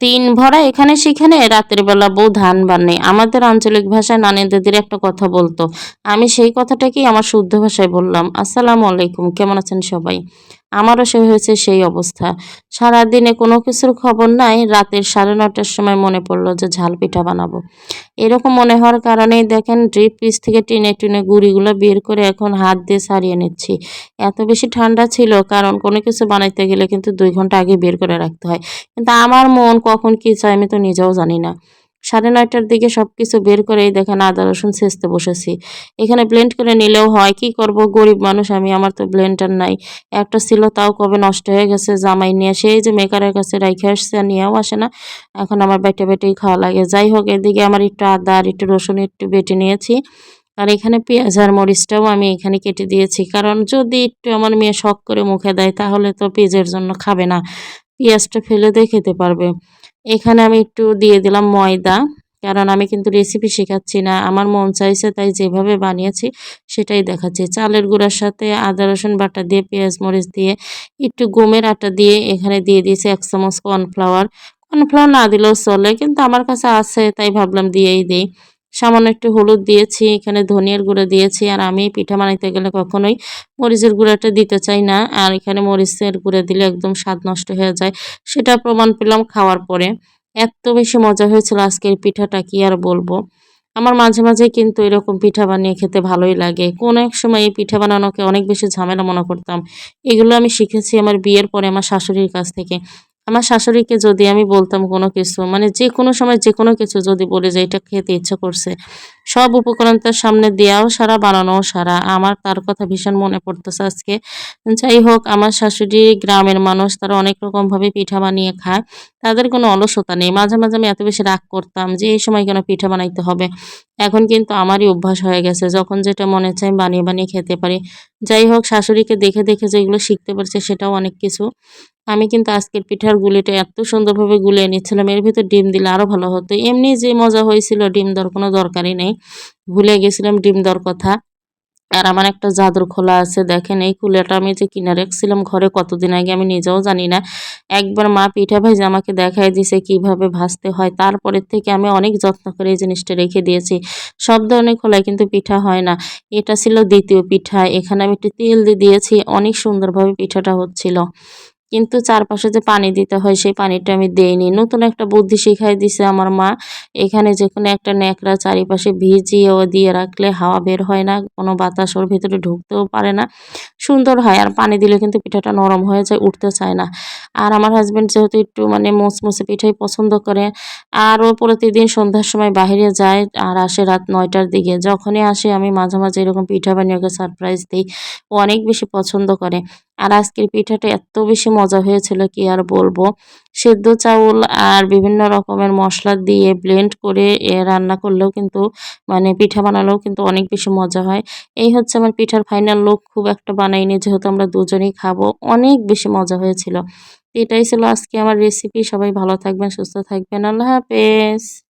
তিন ভরা এখানে সেখানে রাতের বেলা বউ ধান বানে। আমাদের আঞ্চলিক ভাষায় নানি দিদির একটা কথা বলতো। আমি সেই কথাটাকেই আমার শুদ্ধ ভাষায় বললাম। আসসালামু আলাইকুম, কেমন আছেন সবাই? আমারও সে হয়েছে সেই অবস্থা। সারাদিনে কোনো কিছুর খবর নাই, রাতের সাড়ে নটার সময় মনে পড়ল যে ঝাল পিঠা বানাবো। এরকম মনে হওয়ার কারণেই দেখেন ড্রিপ পিস থেকে টেনে টিনে গুড়িগুলো বের করে এখন হাত দিয়ে সারিয়ে নিচ্ছি। এত বেশি ঠান্ডা ছিল, কারণ কোনো কিছু বানাইতে গেলে কিন্তু দুই ঘণ্টা আগে বের করে রাখতে হয়। কিন্তু আমার মন কখন কী চায় আমি তো নিজেও জানি না। সাড়ে নয়টার দিকে সব কিছু বের করেই দেখেন আদা, রসুন ছেঁচতে বসেছি। এখানে ব্লেন্ড করে নিলেও হয়, কি করব? গরিব মানুষ, আমি, আমার তো ব্লেন্ডার নাই। একটা ছিল, তাও কবে নষ্ট হয়ে গেছে জামাই নিয়ে। সেই যে মেকারের কাছে রাইখে আসছে নিয়েও আসে না। এখন আমার বেটে বেটেই খাওয়া লাগে। যাই হোক, এদিকে আমার একটু আদা আর একটু রসুন একটু বেটে নিয়েছি। আর এখানে পেঁয়াজ আর মরিচটাও আমি এখানে কেটে দিয়েছি। কারণ যদি একটু আমার মেয়ে শখ করে মুখে দেয়, তাহলে তো পেঁয়াজের জন্য খাবে না। পেঁয়াজটা ফেলে দিয়ে খেতে পারবে। এখানে আমি একটু দিয়ে দিলাম ময়দা, কারণ আমি কিন্তু রেসিপি শেখাচ্ছি না। আমার মন চাইছে তাই যেভাবে বানিয়েছি সেটাই দেখাচ্ছি। চালের গুঁড়ার সাথে আদা, রসুন বাটা দিয়ে, পেঁয়াজ, মরিচ দিয়ে, একটু গমের আটা দিয়ে এখানে দিয়ে দিয়েছি এক চামচ কর্নফ্লাওয়ার। কর্নফ্লাওয়ার না দিলেও চলে, কিন্তু আমার কাছে আছে, তাই ভাবলাম দিয়েই দিই। সামান্য একটু হলুদ দিয়েছি, এখানে ধনিয়ার গুঁড়ো দিয়েছি, আর আমি পিঠা বানাইতে গেলে কখনোই মরিচের গুঁড়াটা দিতে চাই না, আর এখানে মরিচের গুঁড়ো দিলে একদম স্বাদ নষ্ট হয়ে যায়। সেটা প্রমাণ পেলাম খাওয়ার পরে। এত বেশি মজা হয়েছিল আজকের পিঠাটা, কি আর বলব? আমার মাঝে মাঝে কিন্তু এরকম পিঠা বানিয়ে খেতে ভালোই লাগে। কোনো এক সময় এই পিঠা বানানোকে অনেক বেশি ঝামেলা মনে করতাম। এগুলো আমি শিখেছি আমার বিয়ের পরে আমার শাশুড়ির কাছ থেকে। আমার শাশুড়িকে যদি আমি বলতাম কোনো কিছু মানে যে কোনো সময় যে কোনো কিছু যদি বলে যে এটা খেতে ইচ্ছা করছে, সব উপকরণ তার সামনে দেওয়াও সারা, বানানোও সারা। আমার তার কথা ভীষণ মনে পড়তেছে আজকে। যাই হোক, আমার শাশুড়ি গ্রামের মানুষ, তারা অনেক রকমভাবে পিঠা বানিয়ে খায়। তাদের কোনো অলসতা নেই। মাঝে মাঝে আমি এত বেশি রাগ করতাম যে এই সময় কেন পিঠা বানাইতে হবে? এখন কিন্তু আমারই অভ্যাস হয়ে গেছে। যখন যেটা মনে চাই বানিয়ে বানিয়ে খেতে পারি। যাই হোক, শাশুড়িকে দেখে দেখে যেগুলো শিখতে পারছে সেটাও অনেক কিছু। আমি কিন্তু আজকের পিঠার গুলিটা এত সুন্দরভাবে গুলিয়ে নিচ্ছিলাম। এর ভিতর ডিম দিলে আরও ভালো হতো। এমনি যে মজা হয়েছিল, ডিম দেওয়ার কোনো দরকারই নেই। ভুলে গেছিলাম ডিম দেওয়ার কথা। আর আমার একটা জাদুর খোলা আছে, দেখেন এই কুলাটা আমি যে কিনে রেখেছিলাম ঘরে কতদিন আগে আমি নিজেও জানি না। একবার মা পিঠা ভাইজে আমাকে দেখায় দিছে কীভাবে ভাজতে হয়, তারপরের থেকে আমি অনেক যত্ন করে এই জিনিসটা রেখে দিয়েছি। সব ধরনের খোলায় কিন্তু পিঠা হয় না। এটা ছিল দ্বিতীয় পিঠা, এখানে আমি একটু তেল দিয়ে দিয়েছি, অনেক সুন্দরভাবে পিঠাটা হচ্ছিল। কিন্তু চারপাশে যে পানি দিতে হয়, সেই পানিটা আমি দেইনি। নতুন একটা বুদ্ধি শিখাই দিছে আমার মা, এখানে যে কোনো একটা ন্যাকড়া চারিপাশে ভিজিয়ে ও দিয়ে রাখলে হাওয়া বের হয় না, কোনো বাতাস ওর ভিতরে ঢুকতেও পারে না। সুন্দর হয় আর পানি দিলে কিন্তু পিঠাটা নরম হয়ে যায়, উঠতে চায় না। আর আমার হাজব্যান্ড যেহেতু একটু মানে মোচমোচে পিঠাই পছন্দ করে, আর ও প্রতিদিন সন্ধ্যার সময় বাহিরে যায় আর আসে রাত নয়টার দিকে। যখনই আসে, আমি মাঝে মাঝে এরকম পিঠা বানিয়ে ওকে সারপ্রাইজ দিই। ও অনেক বেশি পছন্দ করে। আর আজকের পিঠাটা এত বেশি মজা হয়েছিল কি আর বলব? সেদ্ধ চাউল আর বিভিন্ন রকমের মশলা দিয়ে ব্লেন্ড করে রান্না করলেও কিন্তু মানে পিঠা বানালেও কিন্তু অনেক বেশি মজা হয়। এই হচ্ছে আমার পিঠার ফাইনাল লুক খুব একটা বানাইনি, যেহেতু আমরা দুজনেই খাব, অনেক বেশি মজা হয়েছিল। এটাই ছিল আজকে আমার রেসিপি সবাই ভালো থাকবেন, সুস্থ থাকবেন, আল্লাহ হাফেজ।